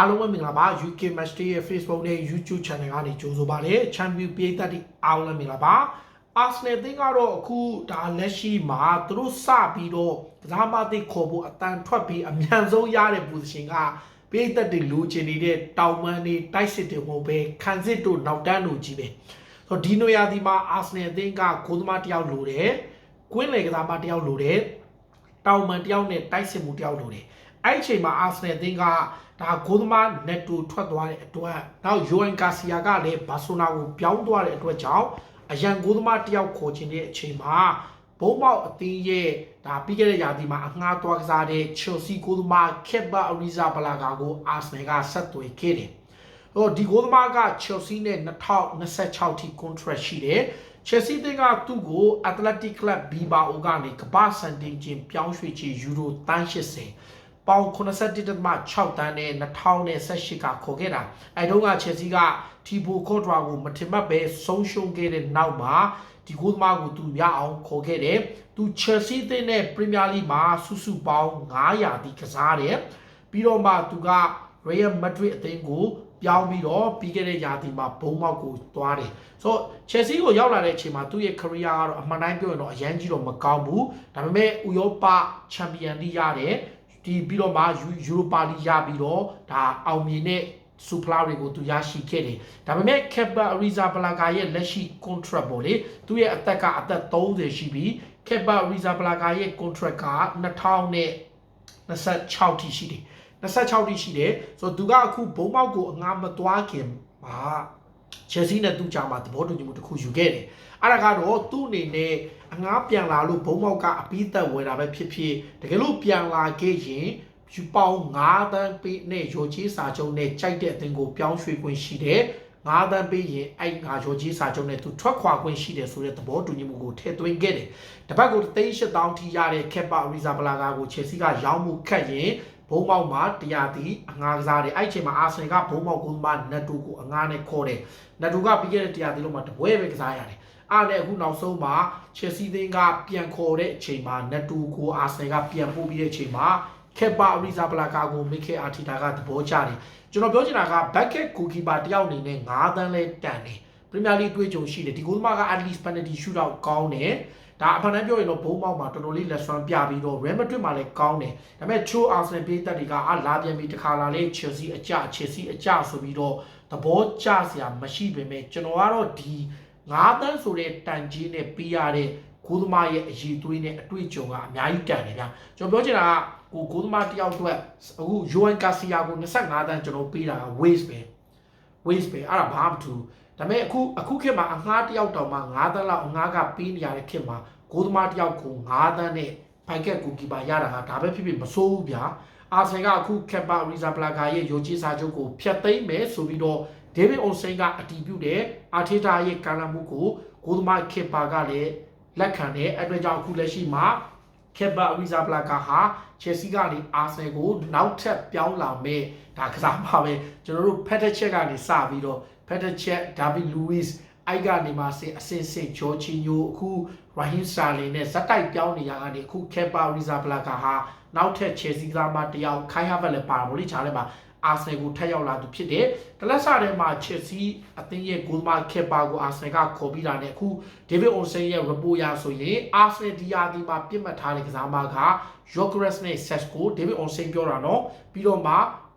အားလုံးပဲမင်္ဂလာပါ UK Match Day ရဲ့ Facebook နဲ့ YouTube Channel ကနေကြိုဆိုပါရစေ။ Champion ပြည်သက်တွေအားလုံးမင်္ဂလာပါ။ Arsenal အသင်းကတော့အခုဒါလက်ရှိမှာသူတို့စပြီးတော့ကစားမသစ်ခေါ်ဖို့အတန်ထွက်ပြီးအမြန်ဆုံးရတဲ့ position ကပြည်သက်တွေလိုချင်နေတဲ့တောင်ပန်းတွေတိုက်စစ်တွေမဟုတ်ပဲခံစစ်တို့နောက်တန်းတို့ကြီးပဲ။ဆိုတော့ဒီနွေရာသီမှာ Arsenal အသင်းကဂိုးသမားတစ်ယောက်လိုတယ်။ကွင်းလေကစားမတစ်ယောက်လိုတယ်။တောင်ပန်းတစ်ယောက်နဲ့တိုက်စစ်မှုတစ်ယောက်လိုတယ်။ အဲ့ဒီအချိန်မှာ Arsenal အသင်းကဒါဂိုးသမား netto ထွက်သွားတဲ့အတွက်နောက်ယိုအန်ကာစီယာကလည်းဘာဆိုနာကိုပြောင်းသွားတဲ့အတွက်ကြောင့်အရန်ဂိုးသမားတယောက်ခေါ်ခြင်းတဲ့အချိန်မှာဘုံမောက်အသင်းရဲ့ဒါပြီးခဲ့တဲ့ရာသီမှာအငှားသွားကစားတဲ့ Chelsea ဂိုးသမား Kepa Arrizabalaga ကို Arsenal ကဆက်သွယ်ခဲ့တယ်။ဟိုဒီဂိုးသမားက Chelsea နဲ့2026ထိ contract ရှိတယ်။ Chelsea တင်ကသူ့ကို Athletic Club Bilbao ကနေကမ္ဘာစံတင်ချင်းပြောင်းရွှေ့ချေယူရို380 ပေါင်81.6တန်းနဲ့2018ကခေါ်ခဲ့တာအဲတုန်းက Chelsea ကတီဘိုကော့ဒရာကိုမထင်မှတ်ပဲဆုံးရှုံးခဲ့တဲ့နောက်မှာဒီဂိုးသမားကိုသူရအောင်ခေါ်ခဲ့တယ်သူ Chelsea အသင်းနဲ့ Premier League မှာစုစုပေါင်း900တိကစားတယ်ပြီးတော့မှသူက Real Madrid အသင်းကိုပြောင်းပြီးတော့ပြီးခဲ့တဲ့ရာသီမှာဘုံမောက်ကိုသွားတယ်ဆိုတော့ Chelsea ကိုရောက်လာတဲ့အချိန်မှာသူ့ရဲ့ career ကတော့အမှန်တိုင်းပြောရင်တော့အရန်ကြီးတော့မကောင်းဘူးဒါပေမဲ့ဥရောပချန်ပီယံလိရတယ် ဒီပြီးတော့မှယူရိုပါလီရပြီးတော့ဒါအောင်မြင်တဲ့စူပလာတွေကိုသူရရှိခဲ့တယ်ဒါပေမဲ့ Kepa Arrizabalaga ရဲ့လက်ရှိ contract ပေါ့လေသူ့ရဲ့အသက်ကအသက်30ရှိပြီ Kepa Arrizabalaga ရဲ့ contract က2026ထိရှိတယ်26ထိရှိတယ်ဆိုတော့သူကအခုဘုံပေါက်ကိုအငားမသွားခင်မှာ Chelsea နဲ့သူ့ကြားမှာသဘောတူညီမှုတစ်ခုယူခဲ့တယ်အဲ့ဒါကတော့သူ့အနေနဲ့အငားပြန်လာလို့ဘုံပေါက်ကအပြီးသက်ဝယ်တာပဲဖြစ်ဖြစ်တကယ်လို့ပြန်လာခဲ့ရင်ယူပေါင်း9တန်းပေးနဲ့ရောချေးစာချုပ်နဲ့ကြိုက်တဲ့အသင်းကိုပြောင်းရွှေ့ခွင့်ရှိတယ်9တန်းပေးရင်အဲ့ငါရောချေးစာချုပ်နဲ့သူထွက်ခွာခွင့်ရှိတယ်ဆိုတဲ့သဘောတူညီမှုကိုထည့်သွင်းခဲ့တယ်တပတ်ကို38,000ထိရတဲ့ Kepa Arrizabalaga ကို Chelsea ကရောင်းမှုခတ်ရင် ဘုံပေါက်မှာတရားတီအငားကစားတယ်အဲ့ချိန်မှာအာဆင်ကဘုံပေါက်ကုန်းမနတ်တူကိုအငားနဲ့ခေါ်တယ်နတ်တူကပြီးခဲ့တဲ့တရားတီလုံးမှာတပွဲပဲကစားရတယ်အားနဲ့အခုနောက်ဆုံးမှာ Chelsea သင်းကပြန်ခေါ်တဲ့အချိန်မှာနတ်တူကိုအာဆင်ကပြန်ပို့ပြီးတဲ့အချိန်မှာ Kepa Arrizabalaga ကို Mikel Arteta ကသဘောကျတယ်ကျွန်တော်ပြောချင်တာက bucket goalkeeper တယောက်အနေနဲ့9တန်းလဲတန်တယ် Premier League တွေ့ကြုံရှိတယ်ဒီဂိုးသမားက at least penalty shootout ကောင်းတယ် ဒါအဖန်တန်းပြောရင်တော့ဘုံမောက်မှာတော်တော်လေးလက်ဆွမ်းပြပြီးတော့ Real Madrid မှာလည်းကောင်းတယ်ဒါပေမဲ့ Cho Arsenal ပြည်သက်တွေကအာလာပြန်ပြီးတခါလာလေ Chelsea အကျ Chelsea အကျဆိုပြီးတော့သဘောကျစရာမရှိပေမဲ့ကျွန်တော်ကတော့ဒီ9တန်းဆိုတဲ့တန်ကြီးနဲ့ပြီးရတဲ့ဂိုးသမားရဲ့အည်သွေးနဲ့အတွေ့အကြုံကအများကြီးတန်တယ်ဗျာကျွန်တော်ပြောချင်တာကကိုဂိုးသမားတယောက်အတွက်အခု Joan Garcia ကို25တန်းကျွန်တော်ပေးတာက waste ပဲ waste ပဲအဲ့ဒါဘာမှမထူ ဒါပေမဲ့အခုအခုခေတ်မှာအငှားတယောက်တောင်မှ9တန်းလောက်အငှားကပေးနေရတဲ့ခေတ်မှာဂိုးသမားတယောက်ကို9တန်းနဲ့ဖိုက်ကက်ကိုကီပါရတာကဒါပဲဖြစ်ဖြစ်မစိုးဘူးဗျာအာဆင်ကအခုကက်ပါရီဇာပလာဂါရဲ့ယိုချီစာချုပ်ကိုဖျက်သိမ်းမယ်ဆိုပြီးတော့ဒေးဗစ်အွန်စိန်ကအတီးပြုတယ်အာထေတာရဲ့ကာလမှုကိုဂိုးသမားခေပါကလည်းလက်ခံတယ်အဲ့အတွက်ကြောင့်အခုလက်ရှိမှာခေပါရီဇာပလာဂါဟာချယ်ဆီကနေအာဆင်ကိုနောက်ထပ်ပြောင်းလာမဲ့ဒါကစားမှာပဲကျွန်တော်တို့ဖက်တက်ချက်ကနေစပြီးတော့ ဖက်တက်ချက်ဒါဗီလူးဝစ်အိုက်ကနေမှဆင်အစင်စင်ဂျော်ချီညိုအခုရာဟင်ဆာလင်နဲ့ဇက်တိုက်ပြောင်းနေရကနေအခုကေပါရီဇာဘလာကာဟာနောက်ထပ်ချယ်ဆီကစားမတယောက်ခိုင်ဟာဗက်လည်းပါတာဗောလေခြားထဲမှာအာဆနယ်ကိုထပ်ရောက်လာသူဖြစ်တယ်တလက်ဆာထဲမှာချယ်ဆီအသင်းရဲ့ဂိုးမကေပါကိုအာဆနယ်ကခေါ်ပြီးတာနဲ့အခုဒေးဗစ်အွန်ဆန်ရဲ့ report ရဆိုရင်အာဆနယ်ဒီယာဒီမှာပြစ်မှတ်ထားတဲ့ကစားမကယော့ဂရက်စ်နဲ့ဆက်ကိုဒေးဗစ်အွန်ဆန်ပြောတာနော်ပြီးတော့မှ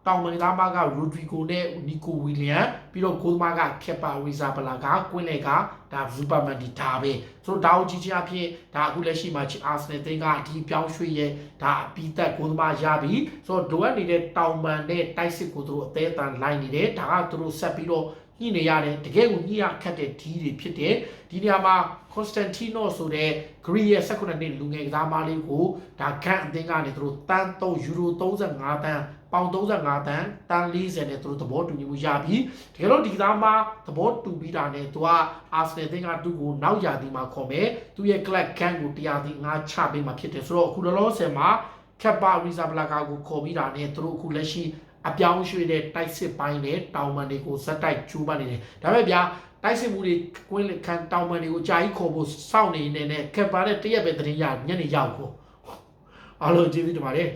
တောင်မန်သားမကရိုဒရီဂိုနဲ့နီကိုဝီလီယံပြီးတော့ဂိုးသမားကကက်ပါရီဇာဘလာကကွင်းလေကဒါဇူပါမန်ဒီဒါပဲဆိုတော့ဒါကိုကြည့်ချင်းအဖြစ်ဒါအခုလက်ရှိမှာအာဆနယ်တင်းကဒီပြောင်းရွှေ့ရဲ့ဒါအပီးသက်ဂိုးသမားရပြီဆိုတော့ဒိုအပ်နေတဲ့တောင်မန်နဲ့တိုက်စစ်ကိုသူတို့အသေးအတန်လိုက်နေတယ်ဒါကသူတို့ဆက်ပြီးတော့ညှိနေရတယ်တကယ်ကိုညှိရခက်တဲ့ဒီတွေဖြစ်တယ်ဒီနေရာမှာ Constantino ဆိုတဲ့ Greece ရဲ့19နှစ်လူငယ်ကစားမလေးကိုဒါဂန့်အသင်းကနေသူတို့တန်း3ယူရို35တန်း ပေါင်35တန်းတန်း40နဲ့သူတို့သဘောတူညီမှုရပြီးတကယ်လို့ဒီကစားမသဘောတူပြီးတာနဲ့သူကအာဆနယ်အသင်းကသူ့ကိုနောက်ရာသီမှာခေါ်မယ်သူရဲ့ club ဂန့်ကိုတရားသီငါချပေးမှာဖြစ်တယ်ဆိုတော့အခုလောလောဆယ်မှာ Kepa Arrizabalaga ကိုခေါ်ပြီးတာနဲ့သူတို့အခုလက်ရှိအပြောင်းရွှေ့တဲ့တိုက်စစ်ပိုင်းနဲ့တောင်ပန်တွေကိုဇက်တိုက်ကျူးပနေတယ်ဒါပေမဲ့ဗျာတိုက်စစ်မှုတွေကွင်းခံတောင်ပန်တွေကိုအကြာကြီးခေါ်ဖို့စောင့်နေနေနဲ့ကက်ပါနဲ့တရက်ပဲတရင်ရညနေရောက်ကိုအားလုံးကျေးဇူးတင်ပါတယ်